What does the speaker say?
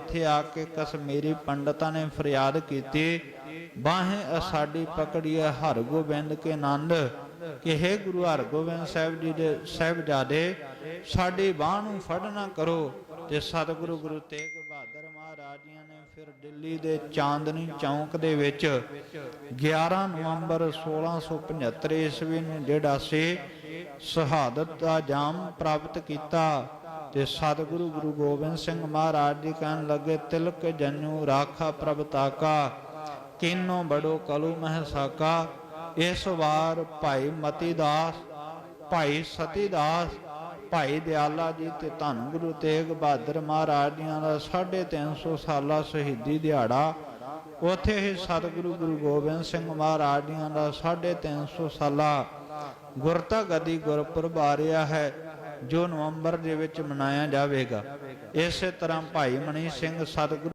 ਇੱਥੇ ਆ ਕੇ ਕਸ਼ਮੀਰੀ ਪੰਡਤਾਂ ਨੇ ਫਰਿਆਦ ਕੀਤੀ, ਬਾਹੇ ਸਾਡੀ ਪਕੜੀਏ ਹਰਗੋਬਿੰਦ ਕੇ ਆਨੰਦ ਕਿ ਗੁਰੂ ਹਰਗੋਬਿੰਦ ਸਾਹਿਬ ਜੀ ਦੇ ਸਾਹਿਬਜ਼ਾਦੇ, ਸਾਡੀ ਬਾਹ ਨੂੰ ਫੜਨਾ ਕਰੋ। ਤੇ ਸਤਿਗੁਰੂ ਗੁਰੂ ਤੇਗ ਬਹਾਦਰ ਮਹਾਰਾਜ ਜੀਆਂ ਨੇ ਫਿਰ ਦਿੱਲੀ ਦੇ ਚਾਂਦਨੀ ਚੌਂਕ ਦੇ ਵਿੱਚ 11 ਨਵੰਬਰ 1675 ਈਸਵੀ ਨੂੰ ਜਿਹੜਾ ਸੀ, ਸ਼ਹਾਦਤ ਦਾ ਜਾਮ ਪ੍ਰਾਪਤ ਕੀਤਾ। ਤੇ ਸਤਿਗੁਰੂ ਗੁਰੂ ਗੋਬਿੰਦ ਸਿੰਘ ਮਹਾਰਾਜ ਜੀ ਕਹਿਣ ਲੱਗੇ, ਤਿਲਕ ਜਨੂ ਰਾਖਾ ਪ੍ਰਭ ਤਾਕਾ, ਕਿਨੋ ਬੜੋ ਕਲੂ ਮਹਿ ਸਾਕਾ, ਇਸ ਵਾਰ ਭਾਈ ਮਤੀ ਦਾਸ ਭਾਈ ਸਤੀ ਦਾਸ ਭਾਈ ਦਿਆਲਾ ਜੀ ਤੇ ਧੰਨ ਗੁਰੂ ਤੇਗ ਬਹਾਦਰ ਮਹਾਰਾਜ ਜੀਆਂ ਦਾ 350 ਸਾਲਾ ਸ਼ਹੀਦੀ ਦਿਹਾੜਾ। ਉਥੇ ਹੀ ਸਤਿਗੁਰੂ ਗੁਰੂ ਗੋਬਿੰਦ ਸਿੰਘ ਮਹਾਰਾਜ ਜੀਆਂ ਦਾ 350 ਸਾਲਾ ਗੁਰਤਾ ਗਦੀ ਗੁਰਪੁਰਬ ਆ ਰਿਹਾ ਹੈ। ਜੋ ਨਵੰਬਰ ਦੇ ਵਿੱਚ ਮਨਾਇਆ ਜਾਵੇਗਾ। ਇਸੇ ਤਰ੍ਹਾਂ ਭਾਈ ਮਣੀ ਸਿੰਘ ਸਤਿਗੁਰੂ